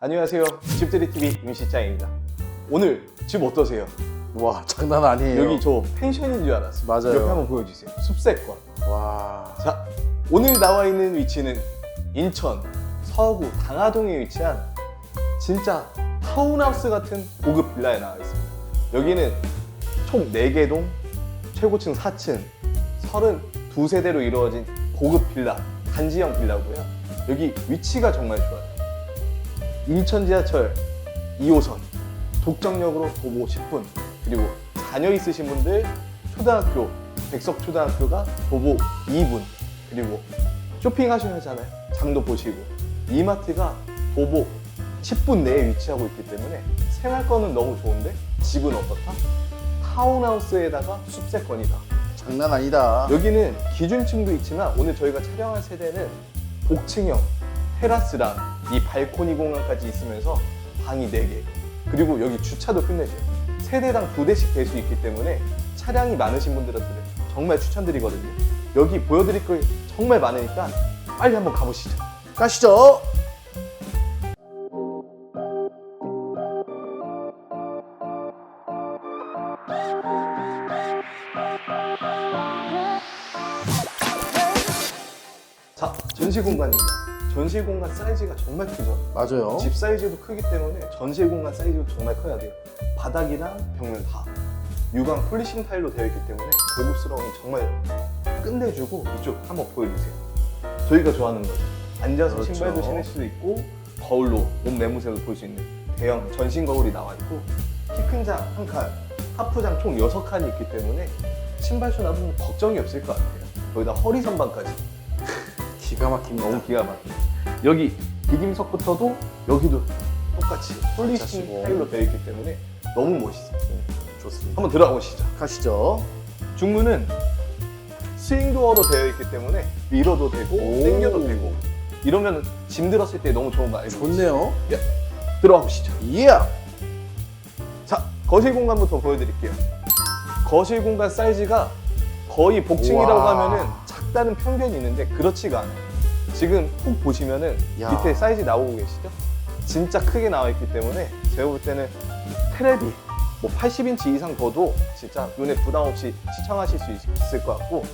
안녕하세요. 집들이 TV 임시장입니다. 오늘 집 어떠세요? 와 장난 아니에요. 여기 저 펜션인 줄 알았어요. 맞아요. 옆에 한번 보여주세요. 숲세권. 와 자, 오늘 나와 있는 위치는 인천 서구 당하동에 위치한 진짜 타운하우스 같은 고급 빌라에 나와 있습니다. 여기는 총 4개 동, 최고층 4층, 32세대로 이루어진 고급 빌라, 단지형 빌라고요. 여기 위치가 정말 좋아요. 인천 지하철 2호선, 독점역으로 도보 10분, 그리고 자녀 있으신 분들 초등학교, 백석초등학교가 도보 2분, 그리고 쇼핑하시잖아요. 장도 보시고 이마트가 도보 10분 내에 위치하고 있기 때문에 생활권은 너무 좋은데 집은 어떻다? 타운하우스에다가 숲세권이다. 장난 아니다. 여기는 기준층도 있지만 오늘 저희가 촬영한 세대는 복층형 테라스랑 이 발코니 공간까지 있으면서 방이 4개. 그리고 여기 주차도 끝내줘요. 세대당 두 대씩 될 수 있기 때문에 차량이 많으신 분들한테 정말 추천드리거든요. 여기 보여드릴 걸 정말 많으니까 빨리 한번 가보시죠. 가시죠. 자 전시 공간입니다 전시 공간 사이즈가 정말 크죠 맞아요. 집 사이즈도 크기 때문에 전시 공간 사이즈도 정말 커야 돼요. 바닥이랑 벽면 다 유광 폴리싱 타일로 되어 있기 때문에 고급스러움이 정말 끝내주고 이쪽 한번 보여주세요. 저희가 좋아하는 거죠. 앉아서 그렇죠. 신발도 신을 수도 있고 거울로 몸 매무새도 볼 수 있는 대형 전신 거울이 나와 있고 키 큰 장 한 칸, 하프장 총 여섯 칸이 있기 때문에 신발 수납은 걱정이 없을 것 같아요. 거기다 허리 선반까지 기가 막힙니다. 너무 기가 막혀요. 여기 디딤석부터도 여기도 똑같이 폴리싱. 타일로 되어 있기 때문에 너무 멋있어요. 좋습니다. 한번 들어가 보시죠. 가시죠. 중문은 스윙 도어로 되어 있기 때문에 밀어도 되고 오. 당겨도 되고 이러면 짐 들었을 때 너무 좋은 거 알죠? 좋네요. 들어가 보시죠. 예. 자, 거실 공간부터 보여드릴게요. 거실 공간 사이즈가 거의 복층이라고 우와. 하면은 작다는 편견이 있는데 그렇지가 않아요. 지금 푹 보시면은 야. 밑에 사이즈 나오고 계시죠? 진짜 크게 나와 있기 때문에 제가 볼 때는 테레비 뭐 80인치 이상 둬도 진짜 눈에 부담 없이 시청하실 수 있- 있을 것 같고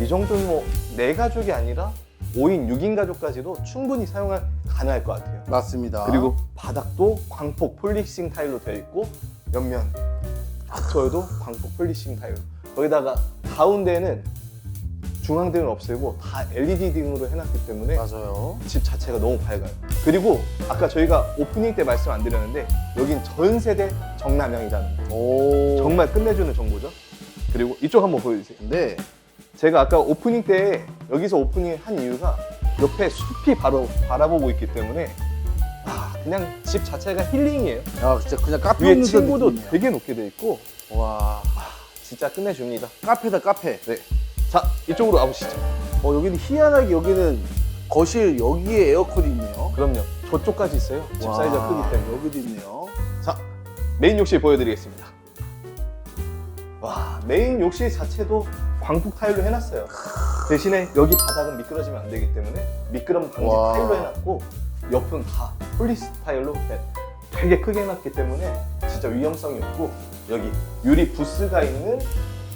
이 정도는 뭐네 가족이 아니라 5인, 6인 가족까지도 충분히 사용할 가능할 것 같아요. 맞습니다. 그리고 바닥도 광폭 폴리싱 타일로 되어 있고 옆면 닥터에도 광폭 폴리싱 타일로 거기다가 가운데는 중앙등을 없애고 다 LED 등으로 해놨기 때문에 맞아요. 집 자체가 너무 밝아요 그리고 아까 저희가 오프닝 때 말씀 안 드렸는데 여긴 전 세대 정남향이라는 거 오. 정말 끝내주는 정보죠 그리고 이쪽 한번 보여주세요 네. 제가 아까 오프닝 때 여기서 오프닝 한 이유가 옆에 숲이 바로 바라보고 있기 때문에 아 그냥 집 자체가 힐링이에요. 야 진짜 그냥 카페 위에 친구도. 되게 높게 돼 있고 와 진짜 끝내줍니다. 카페다 카페. 네, 자 이쪽으로 와보시죠. 어 여기는 희한하게 여기는 거실 여기에 에어컨이 있네요. 그럼요. 저쪽까지 있어요. 집 와, 사이즈가 크기 때문에. 여기도 있네요. 자 메인 욕실 보여드리겠습니다. 와 메인 욕실 자체도 광폭 타일로 해놨어요. 대신에 여기 바닥은 미끄러지면 안 되기 때문에 미끄럼 방지 와. 타일로 해놨고 옆은 다 폴리스 타일로 네, 되게 크게 해놨기 때문에 진짜 위험성이 없고 여기 유리 부스가 있는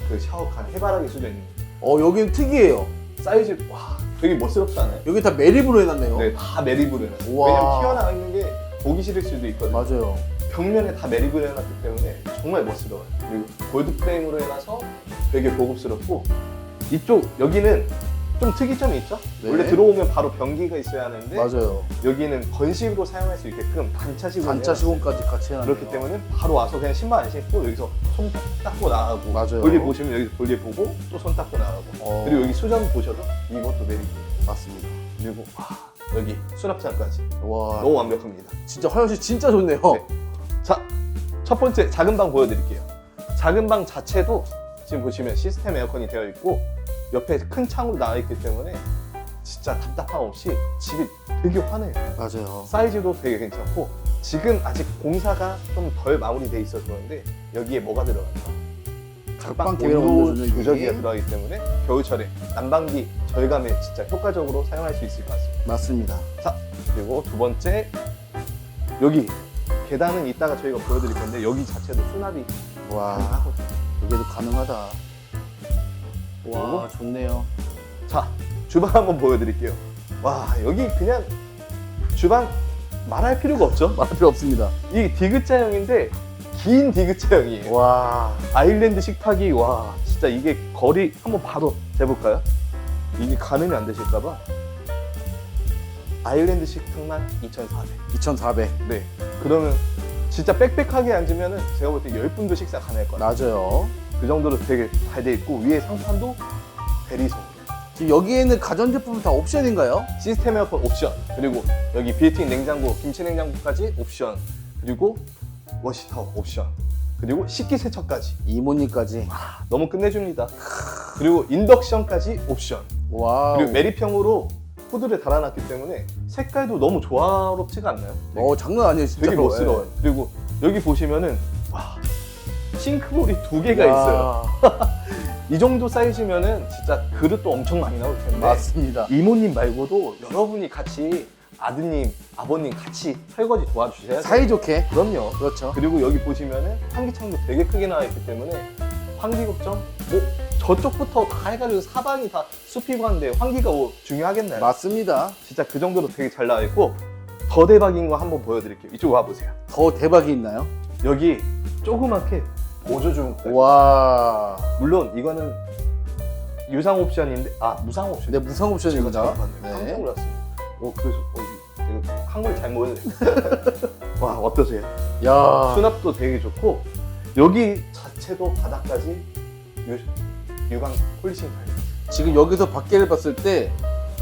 그 샤워칸 해바라기 수저 있는 어 여기는 특이해요. 사이즈 와 되게 멋스럽지 않아요? 여기 다 매립으로 해놨네요. 네, 다 매립으로 해놨어요. 우와. 왜냐면 튀어나와 있는 게 보기 싫을 수도 있거든요. 맞아요. 벽면에 다 매립을 해놨기 때문에 정말 멋스러워요. 그리고 골드 프레임으로 해놔서 되게 고급스럽고 이쪽 여기는 좀 특이점이 있죠? 네. 원래 들어오면 바로 변기가 있어야 하는데 맞아요. 여기는 건식으로 사용할 수 있게끔 단차 시공 단차 시공까지 같이 해놨네요. 그렇기 때문에 바로 와서 그냥 신발 안 신고 여기서 손 닦고 나가고 맞아요. 볼일 보시면 여기 볼일 보고 또 손 닦고 나가고 어. 그리고 여기 수전 보셔도 이것도 매립이에요. 맞습니다. 그리고 와, 여기 수납장까지 와 너무 완벽합니다. 진짜 화장실 진짜 좋네요. 네. 자, 첫 번째 작은 방 보여드릴게요. 작은 방 자체도 지금 보시면 시스템 에어컨이 되어 있고 옆에 큰 창으로 나와 있기 때문에 진짜 답답함 없이 집이 되게 환해요. 맞아요. 사이즈도 되게 괜찮고 지금 아직 공사가 좀 덜 마무리돼 있어서 그런데 여기에 뭐가 들어갈까? 각방 온도 여기. 조절기가 들어가기 때문에 겨울철에 난방비 절감에 진짜 효과적으로 사용할 수 있을 것 같습니다. 맞습니다. 자, 그리고 두 번째 여기 계단은 이따가 저희가 보여드릴 건데 여기 자체도 수납이 와, 가능하거든요. 이게도 가능하다. 와, 좋네요. 자, 주방 한번 보여드릴게요. 와, 여기 그냥 주방 말할 필요가 없죠? 말할 필요 없습니다. 이 디귿자형인데 긴 디귿자형이에요. 와, 아일랜드 식탁이 와 진짜 이게 거리 한번 바로 재볼까요? 이게 가늠이 안 되실까봐 아일랜드 식탁만 2,400. 2,400. 네. 그러면 진짜 빽빽하게 앉으면은 제가 볼 때 10분도 식사 가능할 것 같아요. 맞아요. 그 정도로 되게 잘 돼 있고 위에 상판도 대리석. 지금 여기에는 가전제품 다 옵션인가요? 시스템 에어컨 옵션 그리고 여기 빌트인 냉장고 김치 냉장고까지 옵션 그리고 워시타워 옵션 그리고 식기세척까지 이모님까지. 너무 끝내줍니다 그리고 인덕션까지 옵션 와우. 그리고 메리평으로 후드를 달아놨기 때문에 색깔도 너무 조화롭지가 않나요? 어, 장난 아니에요, 진짜. 되게 멋스러워요 그리고 여기 보시면은 와 싱크볼이 두 개가 있어요 이 정도 사이즈면은 진짜 그릇도 엄청 많이 나올 텐데 맞습니다. 이모님 말고도 여러분이 같이 아드님, 아버님 같이 설거지 도와주셔야 돼요. 사이좋게. 그럼요. 그렇죠. 그리고 여기 보시면은 환기창도 되게 크게 나와 있기 때문에 환기 걱정 뭐 저쪽부터 다 해가지고 사방이 다 숲이고 한데 환기가 뭐 중요하겠나요? 맞습니다. 진짜 그 정도로 되게 잘 나와 있고 더 대박인 거 한번 보여드릴게요. 이쪽 와 보세요. 더 대박이 있나요? 여기 조그맣게 보조 중 와. 물론 이거는 유상 옵션인데 아 무상 옵션. 네, 무상 제가 옵션입니다. 잘못 봤네요. 깜짝 네. 놀랐습니다. 어, 그래서 어, 이- 제가 한글 잘못 했네. 와 어떠세요? 야. 수납도 되게 좋고 여기 자체도 바닥까지 유, 유광 폴리싱 타일. 지금 여기서 밖에를 봤을 때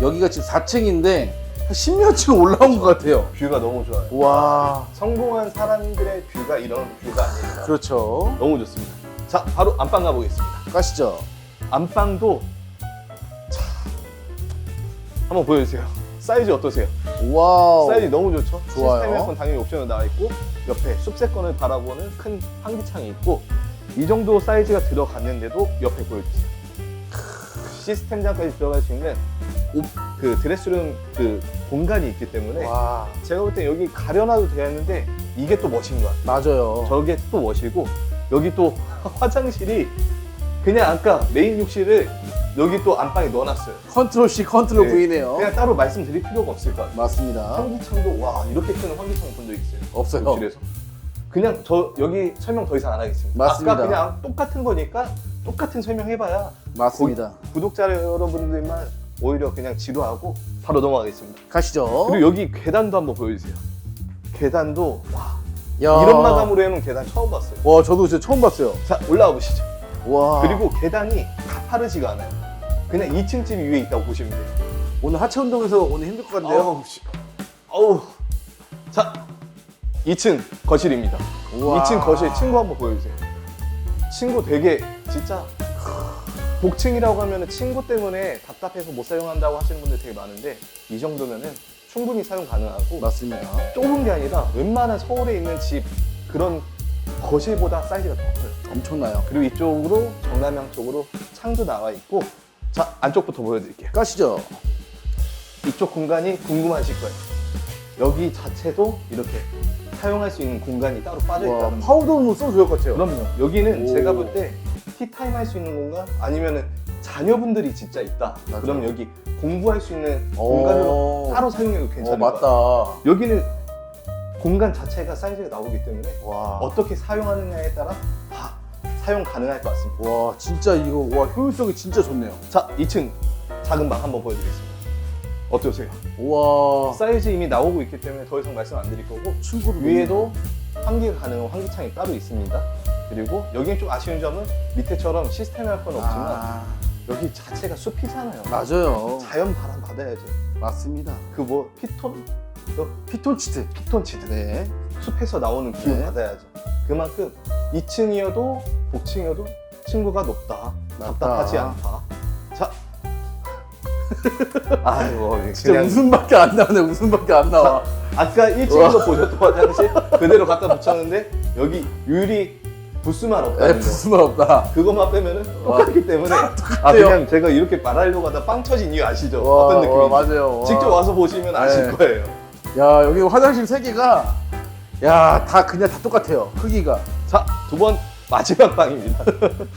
여기가 지금 4층인데 한 10몇 층 올라온 것 같아요. 뷰가 너무 좋아요. 와. 성공한 사람들의 뷰가 이런 뷰가 아닙니다. 그렇죠. 너무 좋습니다. 자 바로 안방 가보겠습니다. 가시죠. 안방도 자 한번 보여주세요. 사이즈 어떠세요? 와우. 사이즈 너무 좋죠? 좋아요. 시스템 에어컨 당연히 옵션으로 나와 있고 옆에 숲세권을 바라보는 큰 환기창이 있고 이 정도 사이즈가 들어갔는데도 옆에 보여주세요. 시스템장까지 들어갈 수 있는 옵- 그 드레스룸 그 공간이 있기 때문에 와. 제가 볼 때 여기 가려놔도 되는데 이게 또 멋인 것 같아요. 맞아요. 저게 또 멋이고 여기 또 화장실이 그냥 아까 메인 욕실을 여기 또 안방에 넣어놨어요. 컨트롤 C, 컨트롤 네. V네요. 그냥 따로 말씀드릴 필요가 없을 것 같아요. 맞습니다. 환기창도 와 이렇게 큰 환기창 본 적 있어요? 없어요. 욕실에서 그냥 저 여기 설명 더 이상 안 하겠습니다. 맞습니다. 아까 그냥 똑같은 거니까 똑같은 설명해봐야 맞습니다. 구독자 여러분들만 오히려 그냥 지루하고 바로 넘어가겠습니다. 가시죠. 그리고 여기 계단도 한번 보여주세요. 계단도 와 야. 이런 마감으로 해놓은 계단 처음 봤어요. 와, 저도 진짜 처음 봤어요. 자 올라와 보시죠. 와. 그리고 계단이 가파르지가 않아요. 그냥 2층 집이 위에 있다고 보시면 돼요. 오늘 하체 운동에서 오늘 힘들 것 같네요. 씨. 어우. 자, 2층 거실입니다. 우와. 2층 거실 친구 한번 보여주세요. 친구 되게 진짜 복층이라고 하면 친구 때문에 답답해서 못 사용한다고 하시는 분들 되게 많은데 이 정도면은 충분히 사용 가능하고 맞습니다. 좁은 게 아니라 웬만한 서울에 있는 집 그런 거실보다 사이즈가 더 커요. 엄청나요. 그리고 이쪽으로 정남향 쪽으로 창도 나와 있고 자 안쪽부터 보여드릴게요. 가시죠. 이쪽 공간이 궁금하실 거예요. 여기 자체도 이렇게 사용할 수 있는 공간이 따로 빠져 와, 있다는 거. 파우더는 써도 좋을 것 같아요. 그럼요. 여기는 오. 제가 볼 때 티타임 할 수 있는 공간 아니면은 자녀분들이 진짜 있다. 맞아요. 그럼 여기 공부할 수 있는 오. 공간으로 따로 사용해도 어, 괜찮을 것 같아요. 맞다. 여기는 공간 자체가 사이즈가 나오기 때문에 와. 어떻게 사용하느냐에 따라 다 사용 가능할 것 같습니다. 와, 진짜 이거 와, 효율성이 진짜 좋네요. 자, 2층 작은 방 한번 보여드리겠습니다. 어떠세요? 와. 사이즈 이미 나오고 있기 때문에 더 이상 말씀 안 드릴 거고 친구를 위에도 환기가 가능한 환기창이 따로 있습니다. 그리고 여기는 좀 아쉬운 점은 밑에처럼 시스템 에어컨 없지만 아, 여기 자체가 숲이잖아요. 맞아요. 자연 바람 받아야죠. 맞습니다. 그 뭐 피톤 피톤치드. 피톤치드 네. 숲에서 나오는 기운 네. 받아야죠. 그만큼 2층이어도 복층이어도 친구가 높다. 맞다. 답답하지 않다. 자. 아이고 진짜 그냥 웃음밖에 안 나오네. 웃음밖에 안 나와. 아까 1층에서 보셨던 화장실 그대로 갖다 붙였는데 여기 유리 부스만 거. 무슨 말 없다. 그것만 빼면은 똑같기 때문에 아 그냥 제가 이렇게 말하려고 하다 빵 터진 이유 아시죠? 어떤 느낌인지 와, 맞아요. 와. 직접 와서 보시면 아실 네. 거예요. 야, 여기 화장실 세 개가 야, 다 그냥 다 똑같아요. 크기가. 자, 두 번 마지막 방입니다.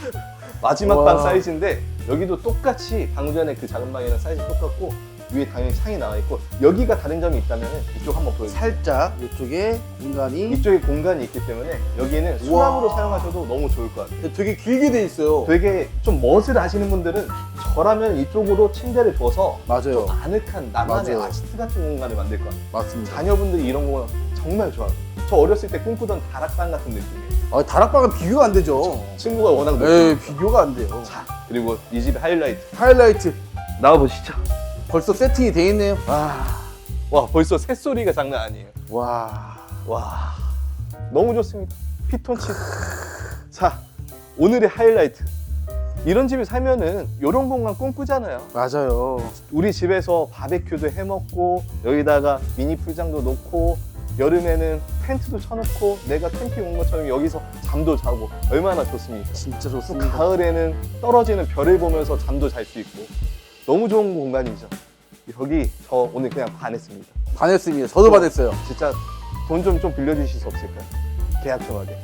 마지막 와. 방 사이즈인데 여기도 똑같이 방금 전에 그 작은 방이랑 사이즈 똑같고 위에 당연히 창이 나와 있고 여기가 다른 점이 있다면 이쪽 한번 보여주세요. 살짝 이쪽에 공간이 이쪽에 공간이 있기 때문에 여기는 수납으로 와. 사용하셔도 너무 좋을 것 같아요. 되게 길게 돼 있어요. 되게 좀 멋을 아시는 분들은 저라면 이쪽으로 침대를 둬서 맞아요. 아늑한 나만의 맞아요. 아지트 같은 공간을 만들 것 같아요. 맞습니다. 자녀분들이 이런 거 정말 좋아해요. 저 어렸을 때 꿈꾸던 다락방 같은 느낌이에요. 아, 다락방은 비교가 안 되죠. 친구가 워낙 높 네, 비교가 안 돼요. 자, 그리고 이 집의 하이라이트 하이라이트 나와 보시죠. 벌써 세팅이 돼 있네요. 와, 와 벌써 새소리가 장난 아니에요. 와. 와, 너무 좋습니다. 피톤치. 자, 오늘의 하이라이트. 이런 집에 살면은 이런 공간 꿈꾸잖아요. 맞아요. 우리 집에서 바베큐도 해 먹고 여기다가 미니 풀장도 놓고 여름에는 텐트도 쳐놓고 내가 캠핑 온 것처럼 여기서 잠도 자고 얼마나 좋습니까? 진짜 또 좋습니다. 가을에는 떨어지는 별을 보면서 잠도 잘 수 있고 너무 좋은 공간이죠. 여기 저 오늘 그냥 반했습니다. 반했습니다. 저도 반했어요. 진짜 돈 좀 좀 빌려주실 수 없을까요? 계약 좀 하게.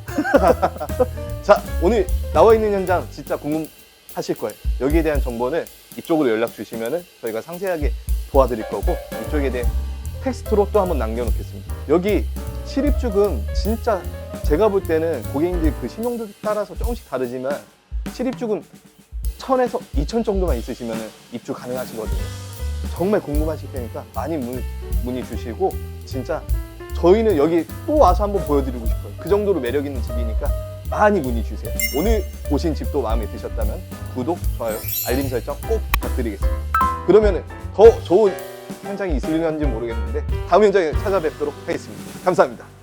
자 오늘 나와 있는 현장 진짜 궁금하실 거예요. 여기에 대한 정보는 이쪽으로 연락 주시면은 저희가 상세하게 도와드릴 거고 이쪽에 대해 텍스트로 또 한번 남겨놓겠습니다. 여기 실입주금 진짜 제가 볼 때는 고객님들 그 신용도 따라서 조금씩 다르지만 실입주금 1000에서 2000 정도만 있으시면 입주 가능하시거든요. 정말 궁금하실 테니까 많이 문, 문의 주시고 진짜 저희는 여기 또 와서 한번 보여드리고 싶어요. 그 정도로 매력 있는 집이니까 많이 문의 주세요. 오늘 보신 집도 마음에 드셨다면 구독, 좋아요, 알림 설정 꼭 부탁드리겠습니다. 그러면 더 좋은 현장이 있을는지 모르겠는데 다음 현장에 찾아뵙도록 하겠습니다. 감사합니다.